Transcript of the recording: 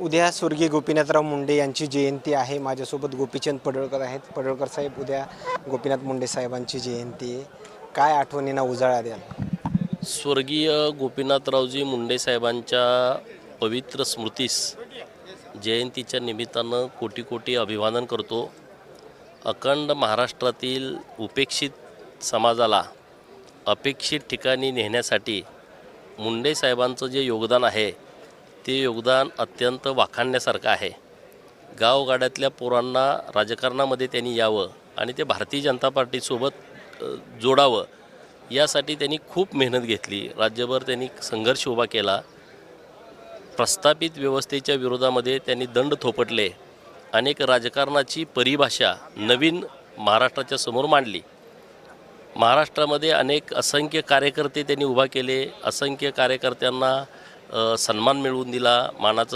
उद्या स्वर्गीय गोपीनाथराव मुंडे यांची जयंती आहे. माझ्यासोबत गोपीचंद पडळकर आहेत. पडळकर साहेब उद्या गोपीनाथ मुंडे साहेबांची जयंती आहे. काय आठवणींना उजाळा द्याल? स्वर्गीय गोपीनाथरावजी मुंडे साहेबांच्या पवित्र स्मृतीस जयंतीच्या निमित्तानं कोटी कोटी अभिवादन करतो. अखंड महाराष्ट्रातील उपेक्षित समाजाला अपेक्षित ठिकाणी नेण्यासाठी मुंडे साहेबांचं जे योगदान आहे ते योगदान अत्यंत वाखाणण्यासारखं आहे. गावगाड्यातल्या पोरांना राजकारणामध्ये त्यांनी यावं आणि ते भारतीय जनता पार्टीसोबत जोडावं यासाठी त्यांनी खूप मेहनत घेतली. राज्यभर त्यांनी संघर्ष उभा केला. प्रस्थापित व्यवस्थेच्या विरोधामध्ये त्यांनी दंड थोपटले. अनेक राजकारणाची परिभाषा नवीन महाराष्ट्राच्या समोर मांडली. महाराष्ट्रामध्ये अनेक असंख्य कार्यकर्ते त्यांनी उभा केले. असंख्य कार्यकर्त्यांना सन्मान मिळवून दिला मानाचा